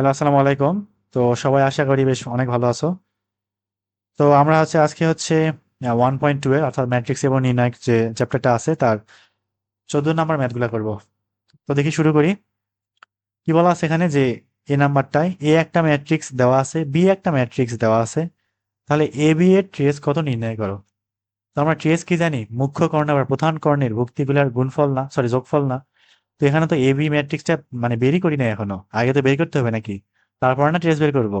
Hello, আসসালামু আলাইকুম। তো সবাই আশা করি বেশ অনেক ভালো আছো। তো আমরা হচ্ছে আজকে হচ্ছে ওয়ান পয়েন্ট টু এর অর্থাৎ ম্যাট্রিক্স এবং নির্ণায়ক যে চ্যাপ্টারটা আছে তার চোদ্দ নাম্বার ম্যাথগুলো করব। তো দেখি শুরু করি। কি বলা আছে এখানে যে এ নাম্বারটায় এ একটা ম্যাট্রিক্স দেওয়া আছে, বি একটা ম্যাট্রিক্স দেওয়া আছে। তাহলে এ, বি এর ট্রেস কত নির্ণয় করো? তো আমরা ট্রেস কি জানি? মুখ্য কর্ণ বা প্রধান কর্ণের ভুক্তিগুলোর গুণফল না সরি যোগফল না। তো এখানে তো এ বি ম্যাট্রিক্সটা মানে বেরি করি না এখনও। আগে তো বের করতে হবে নাকি? তারপর না ট্রেস বের করব।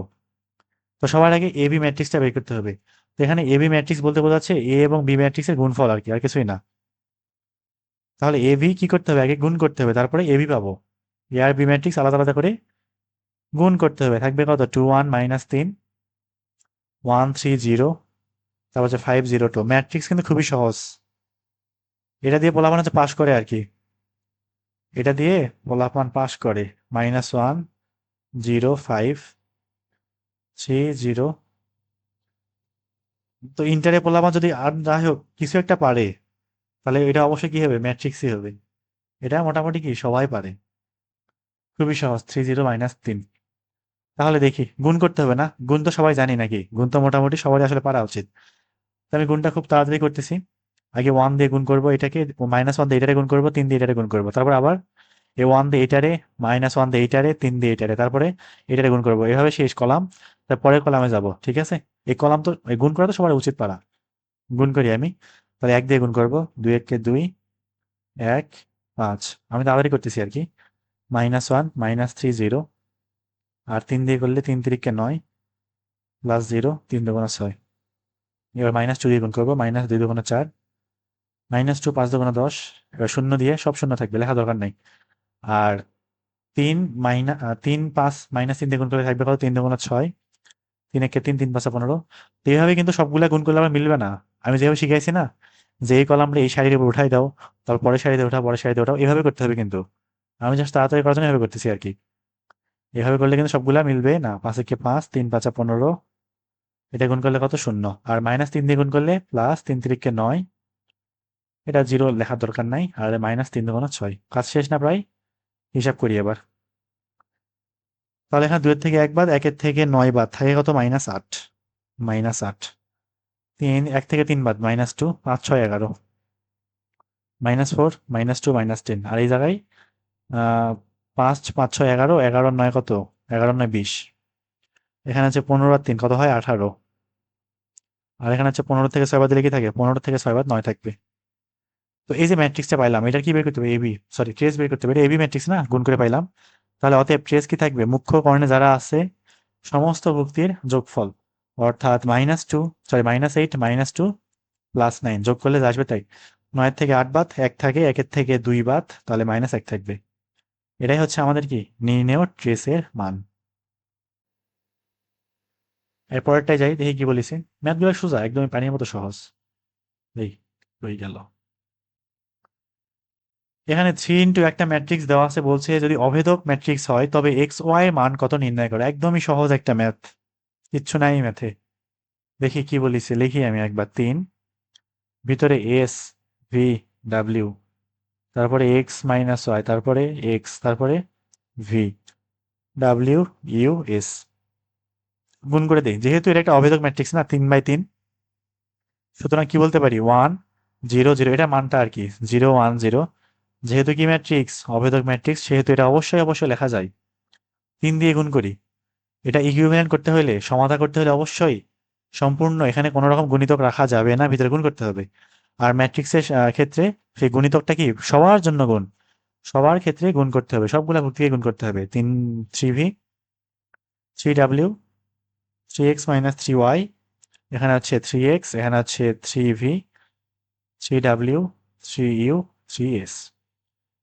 তো সবার আগে এ বি ম্যাট্রিক্সটা বের করতে হবে। তো এখানে এ বি ম্যাট্রিক্স বলতে বোঝাচ্ছে এ এবং বি ম্যাট্রিক্সের গুণফল আর কি, আর কিছুই না। তাহলে এ ভি কি করতে হবে? আগে গুণ করতে হবে, তারপরে এ বি পাবো। এ আর বি ম্যাট্রিক্স আলাদা আলাদা করে গুণ করতে হবে। থাকবে কত? টু ওয়ান মাইনাস তিন ওয়ান থ্রি জিরো তারপর হচ্ছে ফাইভ জিরো টু ম্যাট্রিক্স কিন্তু খুবই সহজ। এটা দিয়ে বলা হচ্ছে পাশ করে আর কি। এটা দিয়ে বলাপান পাস করে। Minus one, zero, five, three, zero. তো ইন্টারে পোলাপান যদি আর যাই হোক, কিছু একটা পারে, তাহলে এটা অবশ্যই কি হবে? ম্যাট্রিক্সই হবে। এটা মোটামুটি কি? সবাই পারে। খুবই সহজ, থ্রি, জিরো, মাইনাস তিন। তাহলে দেখি, গুণ করতে হবে না? গুণ তো সবাই জানি নাকি? গুণ তো মোটামুটি সবারই আসলে পারা উচিত। আমি গুণটা খুব তাড়াতাড়ি করতেছি। আগে ওয়ান দিয়ে গুণ করব, এটাকে মাইনাস ওয়ান দিয়ে এটারে গুণ করব, তিন দিয়ে এটারে গুণ করব। তারপর আবার এ ওয়ান দিয়ে এটারে মাইনাস ওয়ান দিয়ে এটারে, তিন দিয়ে এটারে, তারপরে এটারে গুণ করব। এভাবে শেষ কলাম, তারপরে কলামে যাব, ঠিক আছে? এই কলাম তো গুণ করা তো সবার উচিত পারা। গুণ করি আমি, তাহলে এক দিয়ে গুণ করব, দুই এককে দুই, এক, পাঁচ। আমি তাড়াতাড়ি করতেছি আর কি। Minus one minus three zero আর তিন দিয়ে করলে তিন তিরিককে নয় প্লাস জিরো তিন দুগুণা ছয়। এবার মাইনাস টু দিয়ে গুণ করব মাইনাস দুই দুগুণা চার। মাইনাস টু পাঁচ দুগুণা দশ, এবার শূন্য দিয়ে সব শূন্য থাকবে, লেখা দরকার নেই। আর তিন মাইনা তিন পাঁচ মাইনাস তিন দিয়ে গুণ করলে থাকবে কত? তিন দুগুণা ছয়। তিন একে তিন তিন পাঁচা পনেরো। এইভাবে কিন্তু সবগুলা গুণ করলে আবার মিলবে না। আমি যেভাবে শিখাইছি না, যে এই কলামটা এই শাড়ির উপর উঠাই দাও, তারপর পরের শাড়িতে ওঠা পরের শাড়িতে ওঠাও এভাবে করতে হবে কিন্তু। আমি জাস্ট তাড়াতাড়ি করার জন্য এভাবে করতেছি আর কি। এভাবে করলে কিন্তু সবগুলা মিলবে না। পাঁচ একে পাঁচ, তিন পাঁচা পনেরো, এটা গুণ করলে কত? শূন্য। আর মাইনাস তিন দিয়ে গুণ করলে প্লাস তিন তিরিককে নয় এটা জিরো লেখার দরকার নাই, আর মাইনাস তিন দুগুণ ছয়। কাজ শেষ না প্রায় হিসাব করি এবার। তাহলে এখানে দুয়ের থেকে এক বাদ, একের থেকে নয় বাদ, থাকে কত? মাইনাস আট। মাইনাস আট। তিন, এক থেকে তিন বাদ মাইনাস টু পাঁচ, ছয়, এগারো। Minus four minus two minus ten আর এই জায়গায় পাঁচ পাঁচ, ছয়, এগারো এগারো, নয় কত? এগারো, নয়, বিশ। এখানে আছে পনেরো আর তিন, কত হয়? আঠারো। আর এখানে আছে পনেরো থেকে ছয় বাদ দিলে কি থাকে? পনেরো থেকে ছয় বাদ নয় থাকবে। তো এই যে ম্যাট্রিক্সটা পাইলাম, এটা কি বের করতে হবে? এবি সরি ট্রেস বের করতে হবে। এবি ম্যাট্রিক্স না? গুণ করে পাইলাম। তাহলে অতএব ট্রেস কি থাকবে? মুখ্য কর্ণে যারা আছে, সমস্ত ভুক্তির যোগফল, অর্থাৎ minus two sorry minus eight minus two plus nine যোগ করলে আসবে তাই। নয়ের থেকে আট বাদ, এক থাকে, একের থেকে দুই বাদ, তাহলে মাইনাস এক থাকবে। এটাই হচ্ছে আমাদের কি? নির্ণেয় ট্রেসের মান। এর পরেরটাই যাই, দেখি কি বলিছি। ম্যাথগুলো সোজা, একদমই পানির মতো সহজ। এই হয়ে গেল। এখানে থ্রি ইন্টু একটা ম্যাট্রিক্স দেওয়া আছে, বলছে যদি অভেদক ম্যাট্রিক্স হয়, তবে এক্স ওয়াই মান কত নির্ণয় করে? একদমই সহজ একটা ম্যাথ কিচ্ছু নাই ম্যাথে দেখি কি বলিছে। লিখি আমি একবার। তিন, ভিতরে এস ভি ডাব্লিউ তারপরে এক্স মাইনাস ওয়াই তারপরে এক্স তারপরে ভি ডাব্লিউ ইউ এস গুণ করে দিই। যেহেতু এটা একটা অভেদক ম্যাট্রিক্স না, তিন বাই তিন। সুতরাং কি বলতে পারি? ওয়ান জিরো জিরো এটা মানটা আর কি। জিরো ওয়ান জিরো যেহেতু কি ম্যাট্রিক্স অভেদক ম্যাট্রিক্স সেহেতু এটা অবশ্যই অবশ্যই লেখা যায়। তিন দিয়ে গুণ করি। এটা ইকুইভ্যালেন্ট করতে হলে সমাধা করতে হলে অবশ্যই সম্পূর্ণ এখানে কোনো রকম গুণিতক রাখা যাবে না, ভিতরে গুণ করতে হবে। আর ম্যাট্রিক্সের ক্ষেত্রে সেই গুণিতকটা কি? সবার জন্য গুণ। সবার ক্ষেত্রে গুণ করতে হবে। সবগুলা ভুক্তিকে গুণ করতে হবে। তিন three V three W three X minus three Y এখানে আছে থ্রি এক্স এখানে আছে three V three W three U three S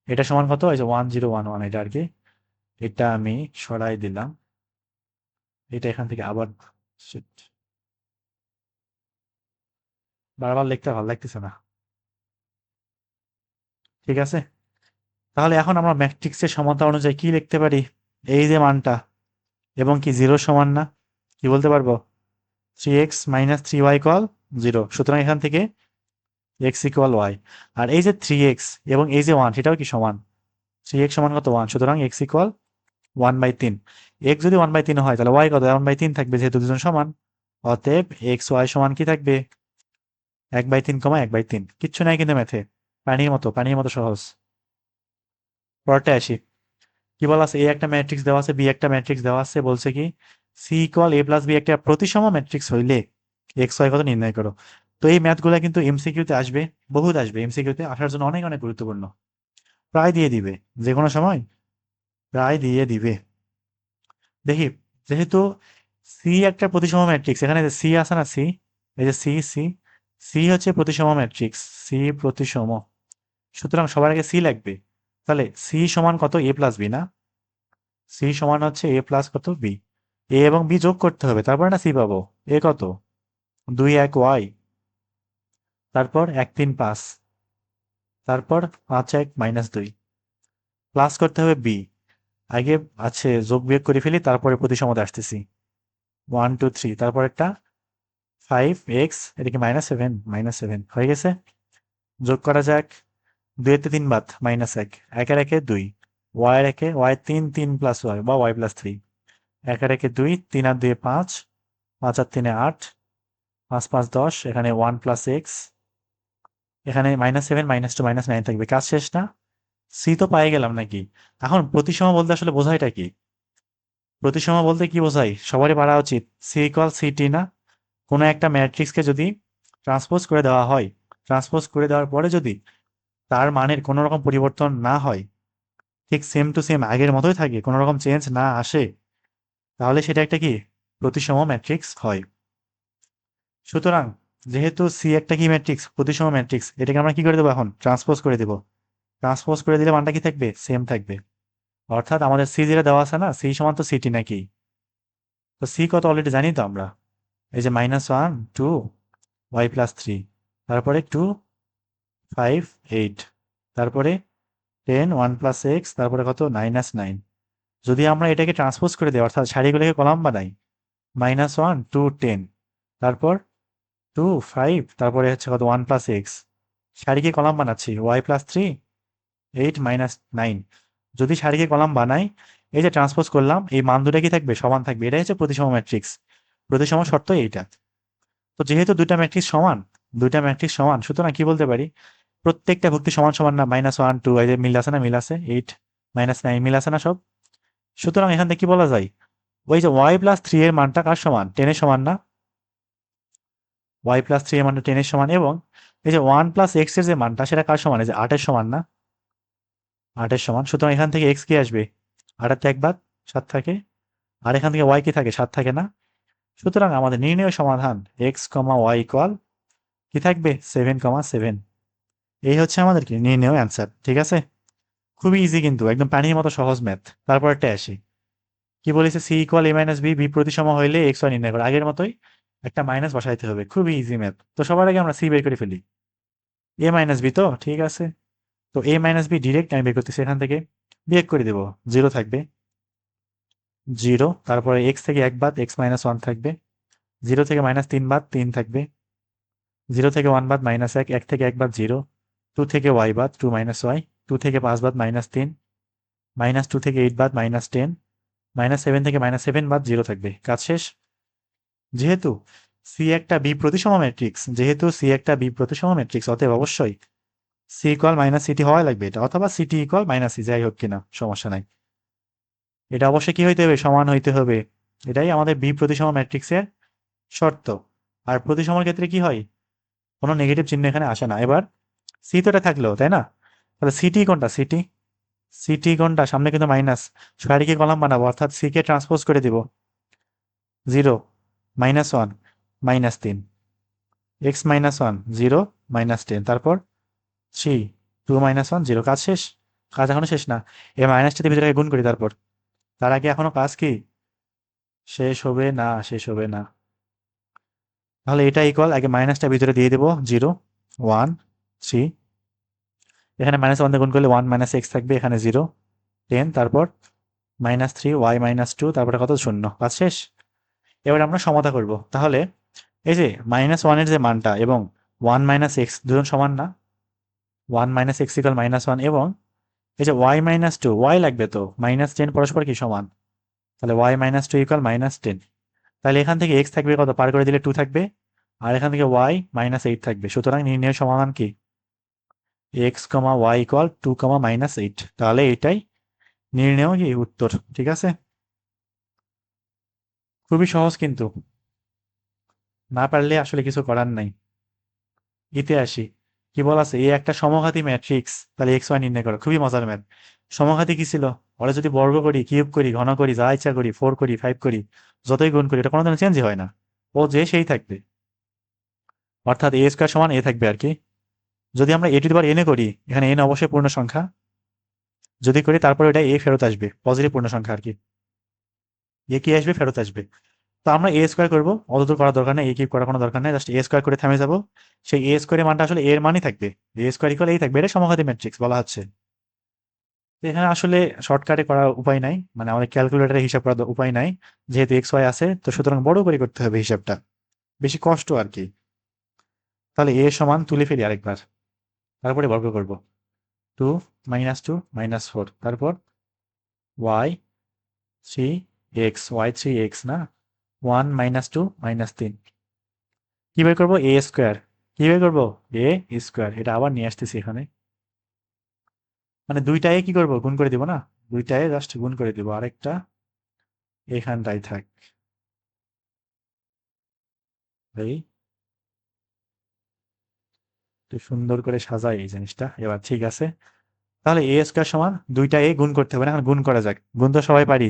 এটা সমান কত? এই যে ওয়ান জিরো ওয়ান ওয়ান এটা আর কি। এটা আমি সরাই দিলাম। এটা এখান থেকে আবার বারবার লিখতে ভালো লাগতেছে না। ঠিক আছে? তাহলে এখন আমরা ম্যাট্রিক্সের সমতা অনুযায়ী কি লিখতে পারি? এই যে মানটা। এবং কি জিরো সমান না? কি বলতে পারব? Three X minus three Y equal zero সুতরাং এখান থেকে এক্স ইকুয়াল ওয়াই আর এই যে থ্রি এক্স এবং এই যে ওয়ান সেটাও কি সমান? থ্রি এক্স সমান কত? ওয়ান সুতরাং এক্স ইকুয়াল ওয়ান বাই তিন এক্স যদি ওয়ান বাই তিন হয়, তাহলে ওয়াই কত? ওয়ান বাই তিন থাকবে, যেহেতু দুজন সমান। অতএব এক্স ওয়াই সমান কি থাকবে? এক বাই তিন কমা এক বাই তিন কিচ্ছু নাই কিন্তু ম্যাথে পানির মতো পানির মতো সহজ। পরটা আসি। কি বলা আছে? এ একটা ম্যাট্রিক্স দেওয়া আছে বি একটা ম্যাট্রিক্স দেওয়া আছে, বলছে কি? C equal A plus B একটা প্রতিসম ম্যাট্রিক্স হইলে এক্স ওয়াই কত নির্ণয় করো? তো এই ম্যাথগুলো কিন্তু এমসিকিউতে আসবে, বহুত আসবে। এমসিকিউতে আসার জন্য অনেক অনেক গুরুত্বপূর্ণ। প্রায় দিয়ে দিবে, যে কোনো সময় প্রায় দিয়ে দিবে। দেখি, যেহেতু সি একটা প্রতিসম ম্যাট্রিক্স এখানে যে সি আছে না সি এই যে সি সি সি হচ্ছে প্রতিসম ম্যাট্রিক্স সি প্রতিসম। সুতরাং সবার আগে সি লাগবে। তাহলে সি সমান কত? এ প্লাস বি না? সি সমান হচ্ছে এ প্লাস কত? বি এ এবং বি যোগ করতে হবে, তারপরে না সি পাবো। এ কত? দুই এক ওয়াই। তারপর এক তিন পাঁচ। তারপর পাঁচ এক মাইনাস দুই। প্লাস করতে হবে বি। আগে আছে যোগ বিয়োগ করে ফেলি, তারপরে প্রতিসমতে আসতেছি। One, two, three. তারপর একটা ফাইভ এক্স এদিকে মাইনাস সেভেন মাইনাস সেভেন। হয়ে গেছে? যোগ করা যাক। দুইতে তিন বাদ, মাইনাস এক। একের একে দুই। ওয়াই একে, ওয়াই তিন তিন প্লাস ওয়াই, বা ওয়াই প্লাস থ্রি। একের একে দুই, তিন আর দুই পাঁচ পাঁচ আর তিনে আট, পাঁচ পাঁচ, দশ, এখানে ওয়ান প্লাস এক্স এখানে minus seven minus two minus nine থাকবে। কাজ শেষ না? সি তো পাই গেলাম নাকি? এখন প্রতিসম বলতে আসলে বোঝাইটা কি? প্রতিসম বলতে কি বোঝাই? সবারই পারা উচিত। সি ইকুয়াল সি টি না? কোনো একটা ম্যাট্রিক্সকে যদি ট্রান্সপোজ করে দেওয়া হয় ট্রান্সপোজ করে দেওয়ার পরে যদি তার মানের কোনো রকম পরিবর্তন না হয়, ঠিক সেম টু সেম আগের মতোই থাকে, কোনো রকম চেঞ্জ না আসে, তাহলে সেটা একটা কি? প্রতিসম ম্যাট্রিক্স হয়। সুতরাং যেহেতু সি একটা কি ম্যাট্রিক্স প্রতিসম ম্যাট্রিক্স এটাকে আমরা কি করে দেবো এখন? ট্রান্সপোজ করে দেবো। ট্রান্সপোজ করে দিলে মানটা কি থাকবে? সেম থাকবে। অর্থাৎ আমাদের সি যেটা দেওয়া আছে না সি সমান তো সিটি নাকি? তো সি কত অলরেডি জানি তো আমরা। এই যে minus one two Y plus three তারপরে টু ফাইভ এইট তারপরে টেন ওয়ান প্লাস এক্স তারপরে কত? মাইনাস নাইন যদি আমরা এটাকে ট্রান্সপোজ করে দিই, অর্থাৎ সারিগুলোকে কলাম বানাই মাইনাস ওয়ান টু টেন তারপর টু ফাইভ তারপরে হচ্ছে কত? ওয়ান প্লাস এক্স সারিকে কলাম বানাচ্ছি? Y plus three eight minus nine যদি সারিকে কলাম বানাই, এই যে ট্রান্সপোজ করলাম, এই মান দুটা কি থাকবে? সমান থাকবে। এটাই হচ্ছে প্রতিসম ম্যাট্রিক্স প্রতিসম শর্ত এইটা। তো যেহেতু দুইটা ম্যাট্রিক্স সমান, দুইটা ম্যাট্রিক্স সমান, সুতরাং কি বলতে পারি? প্রত্যেকটা ভক্তি সমান সমান না মাইনাস ওয়ান টু এই যে মিল আছে না? মিল আছে। এইট মাইনাস নাইন মিল আছে না সব? সুতরাং এখান থেকে কি বলা যায়? ওই যে ওয়াই প্লাস থ্রি এর মানটা কার সমান? টেনের সমান না? ওয়াই প্লাস থ্রি এর মানটা টেনের সমান এবং এই যে ওয়ান প্লাস এক্সের যে মানটা সেটা কার সমান? এই যে আটের সমান না? আটের সমান। সুতরাং এখান থেকে এক্স কি আসবে? আটাতে এক বাদ সাত থাকে। আর এখান থেকে ওয়াই কি থাকে? সাত থাকে না। সুতরাং আমাদের নির্ণয় সমাধান এক্স কমা ওয়াই ইকুয়াল কি থাকবে? সেভেন কমা সেভেন এই হচ্ছে আমাদের কি? নির্ণয় অ্যান্সার ঠিক আছে? খুবই ইজি কিন্তু। একদম পানির মতো সহজ ম্যাথ তারপর একটা আসি। কি বলেছে? C equal A minus B B প্রতিসম হইলে এক্স ওয়াই নির্ণয় করে। আগের মতোই একটা মাইনাস বসাইতে হবে। খুবই ইজি ম্যাথ তো সবার আগে আমরা সি বের করে ফেলি। এ মাইনাস বি তো, ঠিক আছে। তো এ মাইনাস বি ডিরেক্ট আমি বের করতেছি এখান থেকে। বিয়োগ করে দেবো। জিরো থাকবে। জিরো তারপরে এক্স থেকে এক বাদ এক্স মাইনাস ওয়ান থাকবে। জিরো থেকে মাইনাস তিন বাদ, তিন থাকবে। জিরো থেকে ওয়ান বাদ মাইনাস এক এক থেকে এক বাদ জিরো টু থেকে ওয়াই বাদ টু মাইনাস ওয়াই টু থেকে পাঁচ বাদ মাইনাস তিন। মাইনাস টু থেকে এইট বাদ মাইনাস টেন মাইনাস সেভেন থেকে মাইনাস সেভেন বাদ জিরো থাকবে। কাজ শেষ? যেহেতু সি একটা বি প্রতিসম ম্যাট্রিক্স যেহেতু সি একটা বি প্রতিসম ম্যাট্রিক্স অতএব অবশ্যই সি ইকুয়াল মাইনাস সিটি হওয়া লাগবে এটা, অথবা সিটি ইকুয়াল মাইনাস সি যাই হোক কিনা, সমস্যা নাই। এটা অবশ্যই কি হইতে হবে? সমান হইতে হবে। এটাই আমাদের বি প্রতিসম ম্যাট্রিক্সের শর্ত। আর প্রতিসমর ক্ষেত্রে কি হয়? কোনো নেগেটিভ চিহ্ন এখানে আসে না। এবার সি তো এটা থাকল, তাই না? তাহলে সিটি কোনটা? সিটি সিটি কোনটা? সামনে কিন্তু মাইনাস সারিকে কলাম বানাবো, অর্থাৎ সি কে ট্রান্সপোজ করে দিব। জিরো মাইনাস ওয়ান মাইনাস তিন X minus one zero minus ten তারপর three two minus one zero কাজ শেষ? কাজ এখনও শেষ না। এ মাইনাসটাতে ভিতরে গুণ করি তারপর। তার আগে এখনও কাজ কি? শেষ হবে না, শেষ হবে না। তাহলে এটা ইকুয়াল আগে মাইনাসটা ভিতরে দিয়ে দেবো জিরো ওয়ান থ্রি এখানে মাইনাস ওয়ান গুণ করলে ওয়ান মাইনাস এক্স থাকবে, এখানে জিরো টেন তারপর minus three Y minus two তারপরে কত? শূন্য। কাজ শেষ? এবার আমরা সমতা করব। তাহলে এই যে মাইনাস ওয়ানের যে মানটা এবং ওয়ান মাইনাস এক্স দুজন সমান না? One minus X equal minus one এবং এই যে ওয়াই মাইনাস টু ওয়াই লাগবে তো? মাইনাস টেন পরস্পর কি সমান? তাহলে Y minus two equal minus ten তাহলে এখান থেকে এক্স থাকবে কত? পার করে দিলে টু থাকবে। আর এখান থেকে ওয়াই মাইনাস এইট থাকবে। সুতরাং নির্ণয় সমাধান কি? X comma Y equal two comma minus eight তাহলে এটাই নির্ণয় কি উত্তর, ঠিক আছে? খুবই সহজ কিন্তু। না পারলে আসলে কিছু করার নাই। ইতে আসি। কি বলা আছে? এই একটা সমঘাতী ম্যাট্রিক্স, তাহলে এক্স ওয়াই নির্ণয় করো। খুবই মজার ম্যাথ। সমঘাতী কি ছিল? ওরা যদি বর্গ করি, কিউব করি, ঘন করি, যা ইচ্ছা করি ফোর করি ফাইভ করি, যতই গুণ করি, এটা কোনো চেঞ্জ হয় না। ও যে সেই থাকবে। অর্থাৎ এ স্কোয়ার সমান এ থাকবে আর কি। যদি আমরা এ টু বার এনে করি, এখানে এন অবশ্যই পূর্ণ সংখ্যা যদি করি, তারপরে এটা এ ফেরত আসবে পজিটিভ পূর্ণ সংখ্যা আর কি। এ কি আসবে, ফেরত আসবে। তো আমরা এ স্কোয়ার করব। অতদূর করার দরকার নেই এ কিউব করার কোনো দরকার নেই। জাস্ট এ স্কোয়ার করে থেমে যাব। সেই এ স্কোয়ারের মানটা আসলে এর মানই থাকবে। এ স্কোয়ার ইকুয়াল এই থাকবে। এটা সমঘাতী ম্যাট্রিক্স বলা হচ্ছে। এখানে আসলে শর্টকাটে করার উপায় নাই। মানে আমাদের ক্যালকুলেটারে হিসাব করার উপায় নাই। যেহেতু এক্স ওয়াই আছে, তো সুতরাং বড় করে করতে হবে হিসাবটা। বেশি কষ্ট আর কি। তাহলে এ সমান তুলে ফেলি আরেকবার। তারপরে বর্গ করব। Two minus two minus four তারপর Y three X Y three X না? ওয়ান মাইনাস টু মাইনাস তিন কি বের করব? এ স্কোয়ার কি বের করব? এ স্কোয়ার এটা আবার নিয়ে আসতেছি এখানে। মানে দুইটায় কি করব? গুণ করে দিব না? দুইটায় জাস্ট গুণ করে দিব। আরেকটা এখানটাই থাক। এই সুন্দর করে সাজাই এই জিনিসটা। এবার ঠিক আছে। তাহলে এ স্কোয়ার সমান দুইটা এ গুণ করতে হবে এখন গুণ করা যাক। গুণ তো সবাই পারি।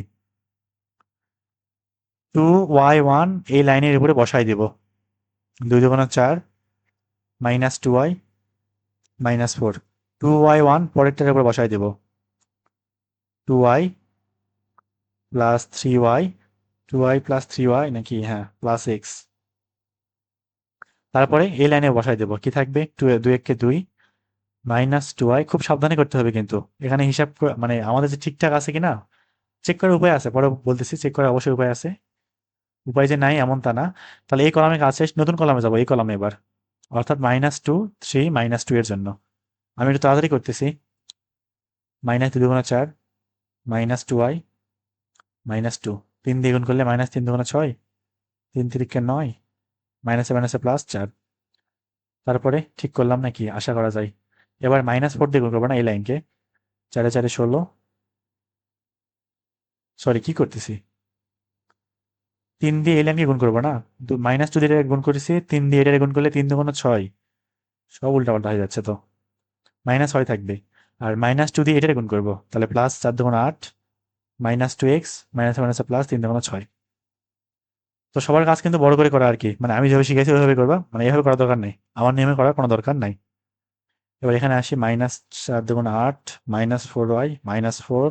টু ওয়াই ওয়ান এই লাইনের উপরে বসাই দিব। দুই দুগুণ চার minus two Y minus four two Y one পরেরটার উপরে বসাই দেব। Two Y plus three Y two Y plus three Y নাকি? হ্যাঁ প্লাস এক্স তারপরে এই লাইনে বসাই দেব। কি থাকবে? টু দুই এককে দুই মাইনাস টু ওয়াই খুব সাবধানে করতে হবে কিন্তু। এখানে হিসাব মানে আমাদের যে ঠিকঠাক আছে কিনা চেক করার উপায় আছে। পরে বলতেছি চেক করার অবশ্যই উপায় আছে। উপায় যে নাই এমন তা না। তাহলে এই কলামে কাছে নতুন কলামে যাব, এই কলামে এবার। অর্থাৎ minus two three minus two এর জন্য। আমি একটু তাড়াতাড়ি করতেছি। মাইনাস দুই দুগুণা চার minus two I minus two তিন দ্বিগুণ করলে মাইনাস তিন দুগুণা ছয়, তিন তিরিকে নয় মাইনাসে মাইনাসে প্লাস চার। তারপরে ঠিক করলাম নাকি? আশা করা যায়। এবার মাইনাস ফোর দিয়ে গুণ করব না এই লাইনকে চারে চারে ষোলো। সরি কি করতেছি? তিন দিয়ে এই লাইনকে গুণ করব না? মাইনাস টু দিয়ে এটা গুণ করেছি, তিন দিয়ে এটা গুণ করলে তিন দুগুণ ছয়। সব উল্টাপাল্টা হয়ে যাচ্ছে তো। মাইনাস হয় থাকবে। আর মাইনাস টু দিয়ে এটা গুণ করব, তাহলে প্লাস চার দুগুণ আট minus two x minus minus plus তিন দুগুণ ছয়। তো সবার কাজ কিন্তু বড় করে করা আর কি। মানে আমি যেভাবে শিখেছি, ওইভাবে করবা। মানে এভাবে করার দরকার নেই। আমার নিয়মে করার কোনো দরকার নাই। এবার এখানে আসি মাইনাস চার দুগুণ আট minus four y minus four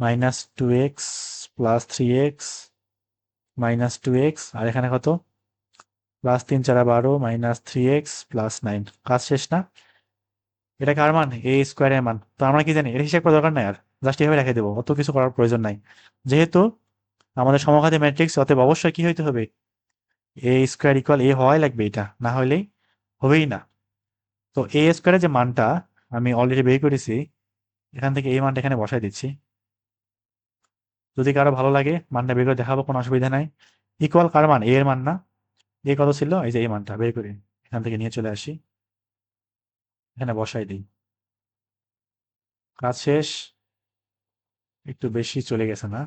minus two x plus three x minus two x আর এখানে কত? প্লাস তিন চারা বারো, minus three x plus nine কাজ শেষ না? এটা কার মান? এ স্কোয়ারের মান। তো আমরা কি জানি? এর হিসাব করার দরকার নাই আর। জাস্ট এভাবে রেখে দেবো। অত কিছু করার প্রয়োজন নাই। যেহেতু আমাদের সমঘাতী ম্যাট্রিক্স অতএব অবশ্যই কি হইতে হবে? এ স্কোয়ার ইকুয়াল এ হওয়াই লাগবে এটা। না হলেই হবেই না। তো এ স্কোয়ারের যে মানটা আমি অলরেডি বের করেছি, এখান থেকে এই মানটা এখানে বসাই দিচ্ছি। যদি কারও ভালো লাগে মানটা বের করে দেখাবো, কোনো অসুবিধা নাই। ইকুয়াল কার মান? এ এর মান না? এ কত ছিল? এই যে এই মানটা, বের করি। এখান থেকে নিয়ে চলে আসি। এখানে বসাই দিই। কাজ শেষ। একটু বেশি চলে গেছে না?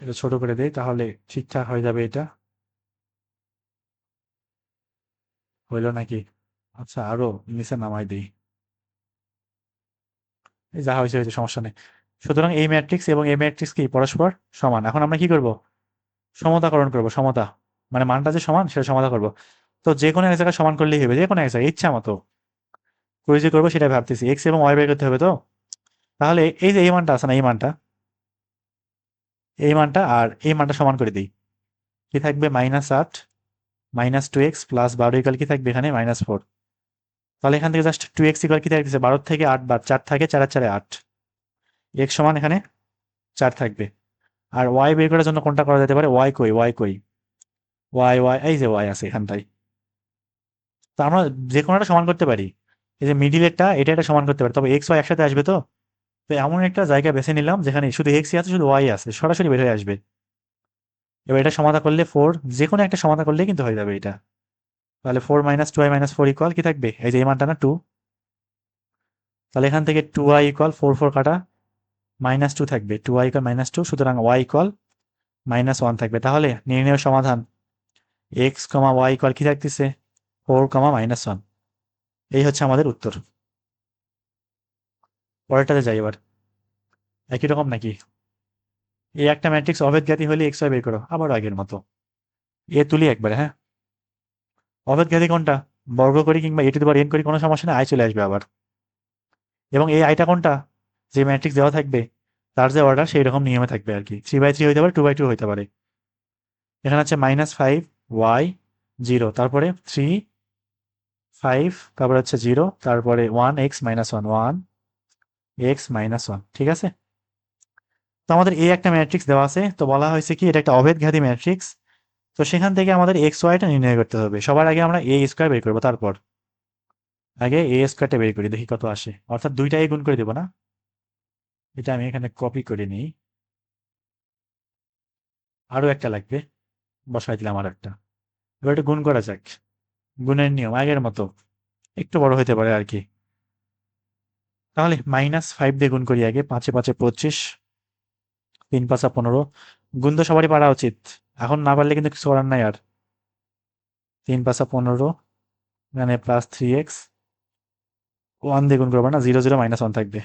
এটা ছোট করে দেই, তাহলে ঠিকঠাক হয়ে যাবে এটা। হইল নাকি? আচ্ছা আরও নিচে নামাই দিই। যা হয়েছে হয়েছে, সমস্যা নেই। সুতরাং এই ম্যাট্রিক্স এবং এই ম্যাট্রিক্স কি? পরস্পর সমান। এখন আমরা কি করব? সমতাকরণ করব, সমতা। মানে মানটা যে সমান, সেটা সমতা করব। তো যে কোনো এক জায়গায় সমান করলেই হবে, যে কোনো এক জায়গায়, ইচ্ছা মতো। করে যে করব, সেটা ভাবতেছি। এক্স এবং ওয়াই বের করতে হবে তো? তাহলে এই যে এই মানটা আছে না, এই মানটা? এই মানটা আর এই মানটা সমান করে দিই। কি থাকবে? মাইনাস আট মাইনাস টু এক্স প্লাস বারো ইকাল কি থাকবে এখানে? মাইনাস ফোর তাহলে এখান থেকে জাস্ট টু এক্স ইকাল কি থাকতেছে? বারো থেকে আট বার চার থাকে, চার আর চারে আট। এক্স সমান এখানে চার থাকবে। আর ওয়াই বের করার জন্য কোনটা করা যেতে পারে? ওয়াই কই ওয়াই কই। ওয়াই ওয়াই এই যে ওয়াই আছে এখানটায়। তো আমরা যে কোনো একটা সমান করতে পারি, এই যে মিডিলেরটা এটা একটা সমান করতে পারি। তবে এক্স ওয়াই একসাথে আসবে তো? তো এমন একটা জায়গা বেছে নিলাম যেখানে শুধু এক্সই আছে, শুধু ওয়াই আছে। সরাসরি বের হয়ে আসবে। এবার এটা সমাধা করলে ফোর যে কোনো একটা সমাধা করলেই কিন্তু হয়ে যাবে এটা। তাহলে four minus two y minus four equal কি থাকবে? এই যে এই মানটা না টু তাহলে এখান থেকে two y equal four four কাটা মাইনাস টু থাকবে। Two y equal minus two সুতরাং ওয়াই ইকুয়াল মাইনাস ওয়ান থাকবে। তাহলে নির্ণয় সমাধান। এক্স কমা ওয়াই ইকুয়াল কি থাকতেছে? ফোর কমা মাইনাস ওয়ান এই হচ্ছে আমাদের উত্তর। পরেরটাতে যাই এবার। একই রকম নাকি? এই একটা ম্যাট্রিক্স অভেদঘাতী হলে এক্স ওয়াই বের করো। আবার আগের মতো। এ তুলি একবারে হ্যাঁ? অভেদঘাতী কোনটা? বর্গ করি কিংবা এ টু দেবার এন করি, কোনো সমস্যা নেই আই চলে আসবে আবার। এবং এই আইটা কোনটা? যে ম্যাট্রিক্স দেওয়া থাকবে, তার যে অর্ডার সেই রকম নিয়মে থাকবে আর কি। থ্রি বাই থ্রি হইতে পারে টু বাই টু হইতে পারে। এখানে আছে মাইনাস ফাইভ ওয়াই জিরো তারপরে থ্রি ফাইভ তারপরে হচ্ছে জিরো তারপরে one x minus one one x minus one ঠিক আছে? তো আমাদের এই একটা ম্যাট্রিক্স দেওয়া আছে। তো বলা হয়েছে কি, এটা একটা অভেদঘাতী ম্যাট্রিক্স তো সেখান থেকে আমাদের এক্স ওয়াইটা নির্ণয় করতে হবে। সবার আগে আমরা এ স্কোয়ার বের করব, তারপর আগে এ স্কোয়ারটা বের করি, দেখি কত আসে। অর্থাৎ দুইটাই গুণ করে দেবো না? এটা আমি এখানে কপি করে নিই। আরও একটা লাগবে, বসাই দিলাম আর একটা। এবার এটা গুণ করা যাক। গুণের নিয়ম, আগের মতো। একটু বড় হতে পারে আর কি। তাহলে মাইনাস ফাইভ দিয়ে গুণ করি আগে, পাঁচে পাঁচে পঁচিশ, তিন পাঁচা পনেরো। গুণ তো সবারই পারা উচিত। এখন না পারলে কিন্তু কিছু করার নাই আর। তিন পাঁচা পনেরো এখানে প্লাস থ্রি এক্স ওয়ান দিয়ে গুণ করব না জিরো জিরো মাইনাস ওয়ান থাকবে।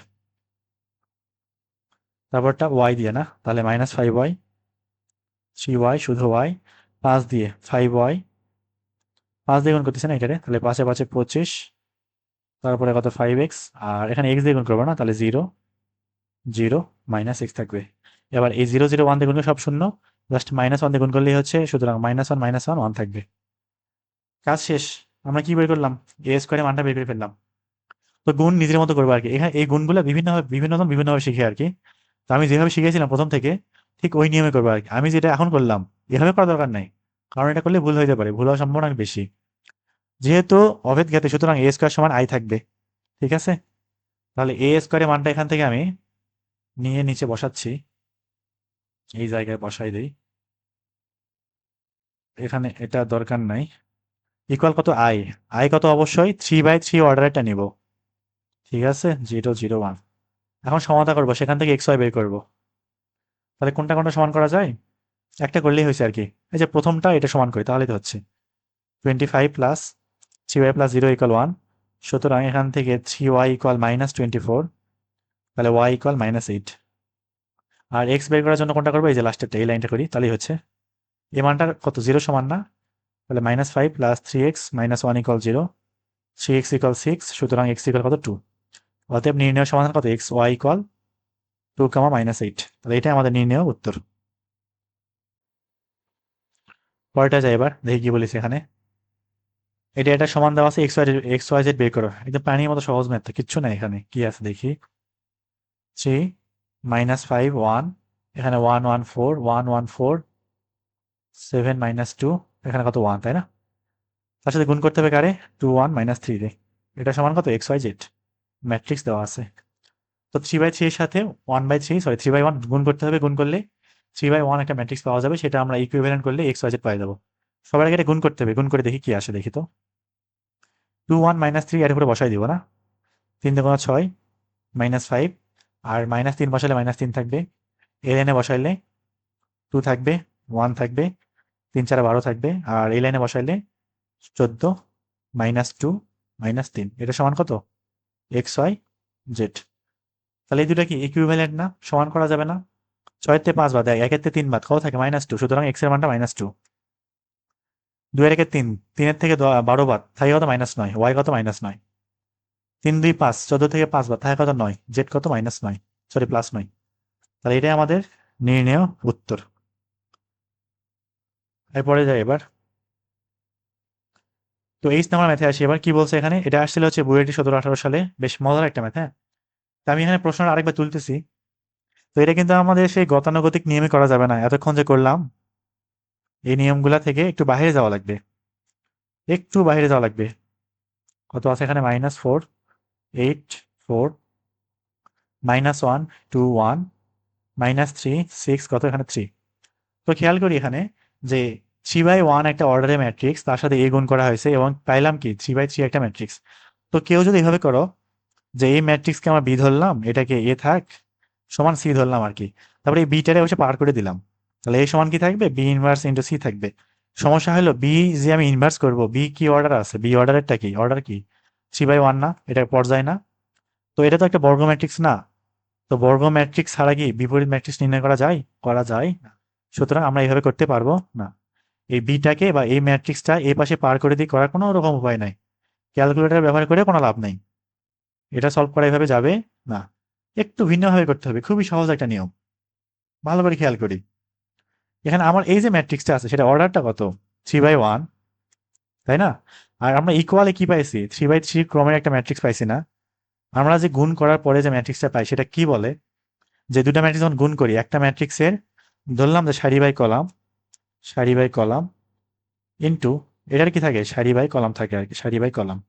তারপরটা ওয়াই দিয়ে না, তাহলে minus five y three y শুধু ওয়াই পাঁচ দিয়ে ফাইভ ওয়াই পাঁচ দিয়ে গুণ করতেছে না এটারে, তাহলে পাঁচে পাঁচে পঁচিশ, তারপরে কত ফাইভ এক্স আর এখানে এক্স দিয়ে গুণ করব না, তাহলে জিরো জিরো মাইনাস এক্স থাকবে। এবার এই জিরো জিরো ওয়ান দিয়ে গুণ সব শূন্য জাস্ট মাইনাস ওয়ান দিয়ে গুণ করলেই হচ্ছে, সুতরাং minus one minus one one থাকবে। কাজ শেষ। আমরা কি বের করলাম? এ স্কোয়ারে মানটা বের করে ফেললাম। তো গুণ নিজের মতো করব আর কি এখানে এই গুণগুলো বিভিন্নভাবে বিভিন্ন জন বিভিন্নভাবে শিখে আর কি তো আমি যেভাবে শিখেছিলাম প্রথম থেকে, ঠিক ওই নিয়মে করব আর কি আমি যেটা এখন করলাম, এভাবে করা দরকার নাই। কারণ এটা করলে ভুল হইতে পারে। ভুল হওয়ার সম্ভাবনা বেশি। যেহেতু অভেদ জ্ঞাতে সুতরাং এ স্কোয়ার সমান আই থাকবে। ঠিক আছে? তাহলে এ স্কোয়ারের মানটা এখান থেকে আমি নিয়ে নিচে বসাচ্ছি। এই জায়গায় বসাই দেই। এখানে এটা দরকার নাই। ইকুয়াল কত? আই আই কত? অবশ্যই থ্রি বাই থ্রি অর্ডারটা নিব। ঠিক আছে? জিরো জিরো ওয়ান এখন সমাধা করব, সেখান থেকে এক্স ওয়াই বের করব। তাহলে কোনটা কোনটা সমান করা যায়? একটা করলেই হয়েছে আর কি এই যে প্রথমটা, এটা সমান করি তাহলে তো হচ্ছে। Twenty five plus three y plus zero equal one সুতরাং এখান থেকে three y equal minus twenty four তাহলে ওয়াই ইকুয়াল মাইনাস এইট আর এক্স বের করার জন্য কোনটা করব? এই যে লাস্টেরটা এই লাইনটা করি, তাহলেই হচ্ছে। এ মানটা কত? জিরো সমান না? তাহলে minus five plus three x minus one equal zero three x equal six সুতরাং এক্স ইকুয়াল কত? টু অতএব নির্ণয় সমাধান কত? X y equal two comma minus eight তাহলে এটাই আমাদের নির্ণয় উত্তর। পরেরটা যায় এবার, দেখি কি বলিস এখানে। এটা এটা সমান দেওয়া আছে x y x y z বের করো। একদম প্রাণীর মতো সহজ ম্যাথ কিচ্ছু নাই এখানে। কি আছে দেখি? থ্রি মাইনাস ফাইভ ওয়ান এখানে one one four one one four seven minus two এখানে কত ওয়ান তাই না? তার সাথে গুণ করতে হবে কারে? টু ওয়ান মাইনাস থ্রি রে। এটা সমান কত? এক্স ওয়াই জেড ম্যাট্রিক্স দেওয়া আছে। তো থ্রি বাই থ্রি এর সাথে one by three sorry three by one গুণ করতে হবে, গুণ করলে থ্রি বাই ওয়ান একটা ম্যাট্রিক্স পাওয়া যাবে, সেটা আমরা ইকুইভ্যালেন্ট করলে এক্স ওয়াই জেড পাই যাব। সবার আগে এটা গুণ করতে হবে, গুণ করে দেখি কি আসে, দেখি তো। টু ওয়ান মাইনাস থ্রি এর উপরে বসাই দিব না। তিন দুগুণ ছয় মাইনাস ফাইভ আর মাইনাস তিন বসালে মাইনাস তিন থাকবে। লাইনে বসাইলে টু থাকবে ওয়ান থাকবে, তিন চার বারো থাকবে। আর এই লাইনে বসাইলে চোদ্দ মাইনাস টু মাইনাস তিন। এটা সমান কত? এক্স ওয়াই জেড তাহলে এই দুটা কি ইকুইভ্যালেন্ট না? সমান করা যাবে না। থেকে পাঁচ বাদ, এক, একের তিন বাদ। কত থাকে? মাইনাস টু সুতরাং এক্সের মানটা মাইনাস টু দুই এর একে তিন। তিনের থেকে বারো বাদ। থাকে কত? মাইনাস নয়। ওয়াই কত? মাইনাস নয়। তিন, দুই, পাঁচ, চোদ্দ থেকে পাঁচ বাদ থাকে কত? নয়। জেড কত? মাইনাস নয়। সরি প্লাস নয়। তাহলে এটাই আমাদের নির্ণেয় উত্তর। এরপরে যাই এবার। তো এইচ নাম্বার ম্যাথে আসি। এবার কি বলছে এখানে? এটা আসছিল হচ্ছে বুয়েটি সতেরো, আঠারো সালে। বেশ মজার একটা ম্যাথ হ্যাঁ? তো আমি এখানে প্রশ্নটা আরেকবার তুলতেছি। তো এটা কিন্তু আমাদের সেই গতানুগতিক নিয়মে করা যাবে না। এতক্ষণ যে করলাম, এই নিয়মগুলা থেকে একটু বাইরে যাওয়া লাগবে। একটু বাইরে যাওয়া লাগবে। কত আছে এখানে? Minus four eight four minus one two one minus three six কত এখানে থ্রি তো খেয়াল করি এখানে যে থ্রি বাই ওয়ান একটা অর্ডারের ম্যাট্রিক্স তার সাথে এ গুণ করা হয়েছে এবং পাইলাম কি? থ্রি বাই থ্রি একটা ম্যাট্রিক্স তো কেউ যদি এভাবে করো যে এই ম্যাট্রিক্সকে আমরা বি ধরলাম, এটাকে এ থাক, সমান সি ধরলাম আর কি। তারপরে এই বিটারে বসে পার করে দিলাম। তাহলে এ সমান কি থাকবে? বি ইনভার্স ইন্টু সি থাকবে। সমস্যা হলো বি যে আমি ইনভার্স করব বি কি অর্ডার আছে? বি অর্ডারেরটা কি? অর্ডার কি? থ্রি বাই ওয়ান না এটা পর্যায় না। তো এটা তো একটা বর্গ ম্যাট্রিক্স না। তো বর্গ ম্যাট্রিক্স ছাড়া কি বিপরীত ম্যাট্রিক্স নির্ণয় করা যায়? করা যায় না। সুতরাং আমরা এইভাবে করতে পারব না। এই বিটাকে বা এই ম্যাট্রিক্সটা এই পাশে পার করে দিয়ে করার কোনো রকম উপায় নাই। ক্যালকুলেটার ব্যবহার করে কোনো লাভ নেই। এটা সলভ করা এভাবে যাবে না। একটু ভিন্নভাবে করতে হবে, খুবই সহজ একটা নিয়ম। ভালো করে খেয়াল করি। এখানে আমার এই যে ম্যাট্রিক্সটা আছে, সেটা অর্ডারটা কত? Three by one. তাই না? আর আমরা ইকুয়ালে কি পাইছি? থ্রি বাই থ্রি ক্রমের একটা ম্যাট্রিক্স পাইছি না। আমরা যে গুণ করার পরে যে ম্যাট্রিক্সটা পাই, সেটা কি বলে? যে দুটা ম্যাট্রিক্স যখন গুণ করি, একটা ম্যাট্রিক্সের ধরলাম যে সারি বাই কলাম, সারি বাই কলাম ইন্টু এটার কি থাকে? সারি বাই কলাম থাকে আর কি, সারি বাই কলাম।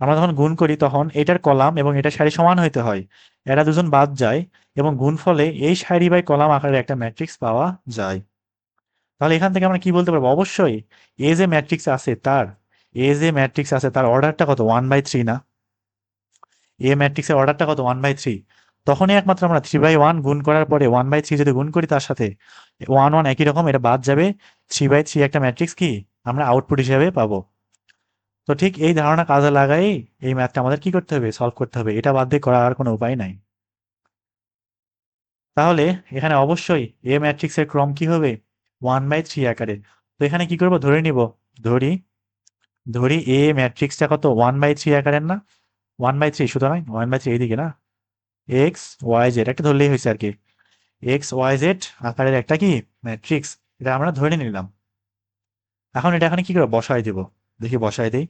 আমরা যখন গুণ করি তখন এটার কলাম এবং এটা সারি সমান হইতে হয়। এরা দুজন বাদ যায় এবং গুণ ফলে এই সারি বাই কলাম আকারে একটা ম্যাট্রিক্স পাওয়া যায়। তাহলে এখান থেকে আমরা কি বলতে পারব? অবশ্যই এ যে ম্যাট্রিক্স আছে তার এ যে ম্যাট্রিক্স আছে তার অর্ডারটা কত? ওয়ান বাই থ্রি না? এ ম্যাট্রিক্সের অর্ডারটা কত? ওয়ান বাই থ্রি তখনই একমাত্র আমরা থ্রি বাই ওয়ান গুণ করার পরে ওয়ান বাই থ্রি যদি গুণ করি তার সাথে ওয়ান ওয়ান একই রকম, এটা বাদ যাবে। থ্রি বাই থ্রি একটা ম্যাট্রিক্স কি? আমরা আউটপুট হিসেবে পাবো। তো ঠিক এই ধারণা কাজে লাগাই, এই ম্যাথটা আমাদের কি করতে হবে? সলভ করতে হবে। এটা বাদ দিয়ে করার কোনো উপায় নাই। তাহলে এখানে অবশ্যই এ ম্যাট্রিক্সের ক্রম কি হবে? ওয়ান বাই থ্রি আকারে। তো এখানে কি করব? ধরে নিব। ধরি ধরি এ ম্যাট্রিক্সটা কত? ওয়ান বাই থ্রি আকারের না? ওয়ান বাই থ্রি সুতরাং ওয়ান বাই থ্রি এইদিকে না? এক্স ওয়াই জেড একটা ধরলেই হয়েছে আর কি। এক্স ওয়াই জেড আকারের একটা কি? ম্যাট্রিক্স এটা আমরা ধরে নিলাম। এখন এটা এখানে কি করে বসাই দেব। দেখি বসাই দেই।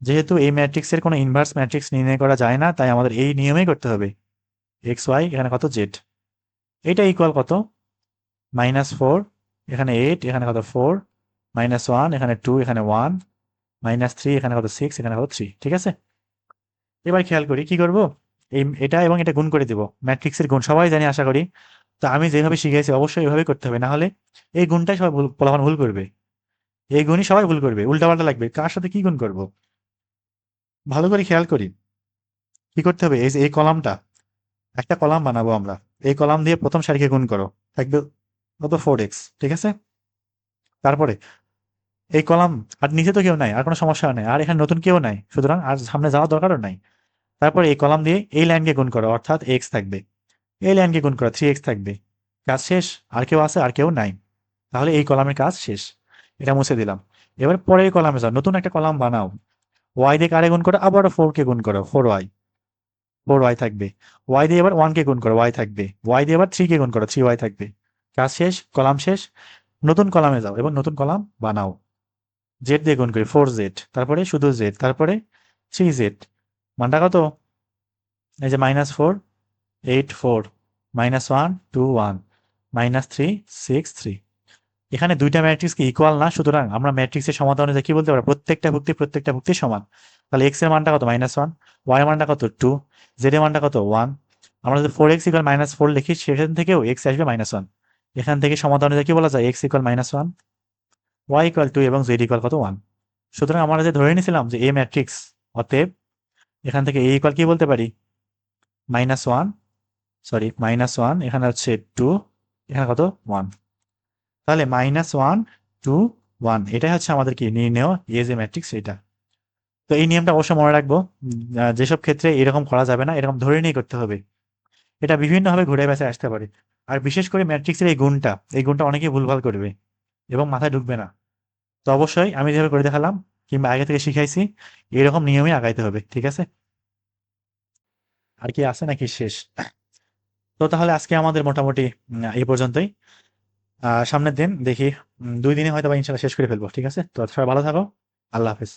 যেহেতু এই ম্যাট্রিক্সের কোনো ইনভার্স ম্যাট্রিক্স নির্ণয় করা যায় না, তাই আমাদের এই নিয়মেই করতে হবে। এক্স ওয়াই এখানে কত? জেড এটা ইকুয়াল কত? মাইনাস ফোর, এখানে এইট, এখানে কত ফোর, মাইনাস ওয়ান, এখানে টু, এখানে ওয়ান, মাইনাস থ্রি, এখানে কত সিক্স, এখানে কত থ্রি, ঠিক আছে? এবার খেয়াল করি, কি করব? এই এটা এবং এটা গুণ করে দিব, ম্যাট্রিক্সের গুণ, সবাই জানি, আশা করি। তো আমি যেভাবে শিখেছি অবশ্যই এভাবে করতে হবে না হলে এই গুণটাই সবাই ভুল, ফলাফল ভুল করবে। এই গুণই সবাই ভুল করবে, উল্টাপাল্টা লাগবে, কার সাথে কি গুণ করব? ভালো করে খেয়াল করি, কি করতে হবে? এই যে, এই কলামটা, একটা কলাম বানাবো আমরা, এই কলাম দিয়ে প্রথম সারিকে গুণ করো, থাকবে কত? ফোর এক্স ঠিক আছে? তারপরে, এই কলাম, আর নিচে তো কেউ নাই, আর কোনো সমস্যা নেই, আর এখানে নতুন কেউ নাই, সুতরাং আর সামনে যাওয়ার দরকারও নাই। তারপরে এই কলাম দিয়ে এই লাইনকে গুণ করো, অর্থাৎ এক্স থাকবে। এই লাইনকে গুণ করো থ্রি এক্স থাকবে। কাজ শেষ, আর কেউ আছে, আর কেউ নাই। তাহলে এই কলামের কাজ শেষ। এটা মুছে দিলাম। এবার পরের কলামে যাও, নতুন একটা কলাম বানাও। ওয়াই দিয়ে কারে গুণ করো? আবারও ফোর কে গুণ করো ফোর ওয়াই ফোর ওয়াই থাকবে। ওয়াই দিয়ে এবার ওয়ান কে গুণ করো ওয়াই থাকবে। ওয়াই দিয়ে এবার থ্রি কে গুণ করো থ্রি ওয়াই থাকবে। কাজ শেষ, কলাম শেষ, নতুন কলামে যাও এবং নতুন কলাম বানাও। জেড দিয়ে গুণ করি ফোর জেড তারপরে শুধু জেড তারপরে থ্রি জেড মানটা কত? এই যে minus four eight four minus one two one minus three six three এখানে দুইটা ম্যাট্রিক্স কি ইকুয়াল না? সুতরাং আমরা ম্যাট্রিক্সের সমাধান অনুযায়ী কি বলতে পারব? প্রত্যেকটা ভুক্তি প্রত্যেকটা ভুক্তি সমান। তাহলে এক্সের মানটা কত? মাইনাস ওয়ান ওয়াই মানটা কত? টু জেড এর মানটা কত? ওয়ান আমরা যদি four x equal minus four লিখি, সেখান থেকেও এক্স আসবে মাইনাস ওয়ান এখান থেকে সমাধান অনুযায়ী কি বলা যায়? X equal minus one y equal two এবং জেড ইকুয়াল কত? ওয়ান সুতরাং আমরা যে ধরে নিয়েছিলাম যে এ ম্যাট্রিক্স অতএব এখান থেকে এ ইকুয়াল কি বলতে পারি? Minus one sorry minus one এখানে হচ্ছে টু এখানে কত? ওয়ান তাহলে মাইনাস ওয়ান টু ওয়ান এটাই হচ্ছে আমাদের কি নির্ণয় এ যে ম্যাট্রিক্স এটা। তো এই নিয়মটা অবশ্যই মনে রাখব। যেসব ক্ষেত্রে এরকম করা যাবে না, এরকম ধরে নিয়ে করতে হবে। এটা বিভিন্নভাবে ঘুরে বেঁচে আসতে পারে। আর বিশেষ করে ম্যাট্রিক্সের এই গুণটা এই গুণটা অনেকেই ভুলভাল করবে এবং মাথায় ঢুকবে না। তো অবশ্যই আমি যেভাবে করে দেখালাম কিংবা আগে থেকে শিখাইছি, এরকম নিয়মে আগাইতে হবে, ঠিক আছে? আর কি আছে নাকি শেষ? তো তাহলে আজকে আমাদের মোটামুটি এই পর্যন্তই। সামনের দিন দেখি দুই দিনে হয়তো বা ইনশাল্লাহ শেষ করে ফেলব, ঠিক আছে? তো সবাই ভালো থাকো, আল্লাহ হাফেজ।